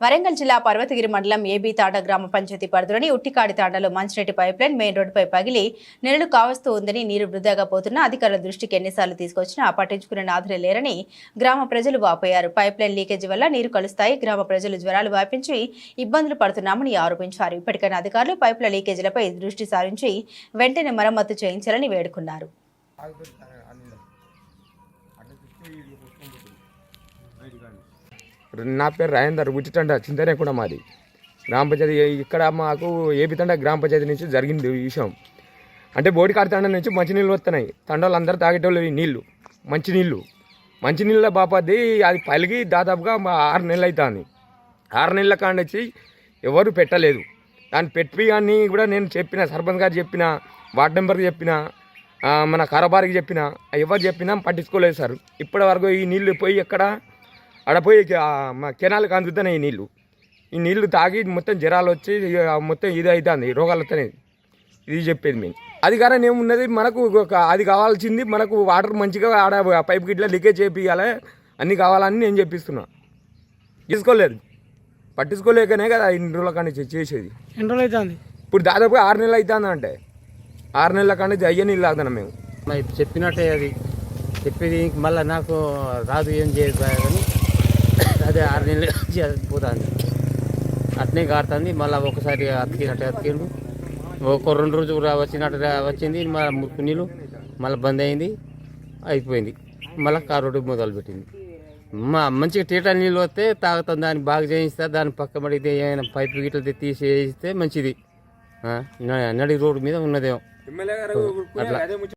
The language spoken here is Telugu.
వరంగల్ జిల్లా పర్వతగిరి మండలం ఏబీ తాండ గ్రామ పంచాయతీ పరిధిలోని ఉట్టికాడి తాండలో మంచినీటి పైప్ లైన్ మెయిన్ రోడ్డుపై పగిలి నెలలు కావస్తూ ఉందని నీరు వృధాగా పోతున్న అధికారుల దృష్టికి ఎన్నిసార్లు తీసుకొచ్చినా పట్టించుకునే నాథులే లేరని గ్రామ ప్రజలు వాపోయారు. పైప్ లైన్ లీకేజీ వల్ల నీరు కలుస్తాయి. గ్రామ ప్రజలు జ్వరాలు వ్యాపించి ఇబ్బందులు పడుతున్నామని ఆరోపించారు. ఇప్పటికైనా అధికారులు పైపుల లీకేజీలపై దృష్టి సారించి వెంటనే మరమ్మతు చేయించాలని వేడుకున్నారు. నా పేరు రాజేందర్ ఉచితండ చింతనే కూడా మాది. గ్రామ పంచాయతీ ఇక్కడ మాకు ఏపితండ గ్రామ పంచాయతీ నుంచి జరిగింది ఈ విషయం. అంటే బోడికాడి తండ నుంచి మంచినీళ్ళు వస్తున్నాయి. తండలు అందరూ తాగేటోళ్ళు ఈ నీళ్ళు. మంచినీళ్ళు మంచినీళ్ళ బాపది అది పలిగి దాదాపుగా ఆరు నెలలు అవుతుంది ఆరు నెలల కాండొచ్చి ఎవరు పెట్టలేదు. దాన్ని పెట్టి అని కూడా నేను చెప్పిన సర్పంచ్ గారు చెప్పిన వార్డ్ మెంబర్కి చెప్పిన మన కారబారికి చెప్పిన ఎవరు చెప్పినా పట్టించుకోలేదు సార్. ఇప్పటి వరకు ఈ నీళ్ళు పోయి ఎక్కడ ఆడ పోయి మా కెనాల్కి అందుతున్నాయి ఈ నీళ్ళు. ఈ నీళ్ళు తాగి మొత్తం జ్వరాలు వచ్చి ఇక మొత్తం ఇది అవుతుంది రోగాలు వస్తున్నాయి ఇది చెప్పేది మేము. అధికారం ఏమున్నది? మనకు ఒక అది కావాల్సింది మనకు వాటర్ మంచిగా ఆడ పైప్ గిట్ల లీకేజ్ చేపియాలి అన్నీ కావాలని నేను చెప్పిస్తున్నా. తీసుకోలేదు. పట్టించుకోలేకనే కదా ఇన్ని రోజుల కానీ చేసేది. ఎన్ని రోజులు అవుతుంది ఇప్పుడు దాదాపుగా ఆరు నెలలు అవుతుంది అంటే. ఆరు నెలల కానీ అయ్యే నీళ్ళు తాగుతున్నాం మేము. చెప్పినట్టే అది. చెప్పేది మళ్ళీ నాకు రాదు ఏం చేయదు కానీ అదే ఆరు నెలలు వచ్చి అది పోతుంది. అట్నే కాడుతుంది మళ్ళీ ఒకసారి అతికినట్టు అతికిండు ఒక రెండు రోజులు వచ్చినట్టు వచ్చింది. మళ్ళీ ముక్కు నీళ్ళు మళ్ళీ బంద్ అయింది. అయిపోయింది. మళ్ళీ కారోడు మొదలు పెట్టింది. మా మంచిగా టీటర్ నీళ్ళు వస్తే తాగుతాం. దాన్ని బాగా చేయిస్తా. దాన్ని పక్క పడితే ఏమైనా పైపు గిట్ల తీసేస్తే మంచిది. నడి రోడ్డు మీద ఉన్నదేమో. అట్లా.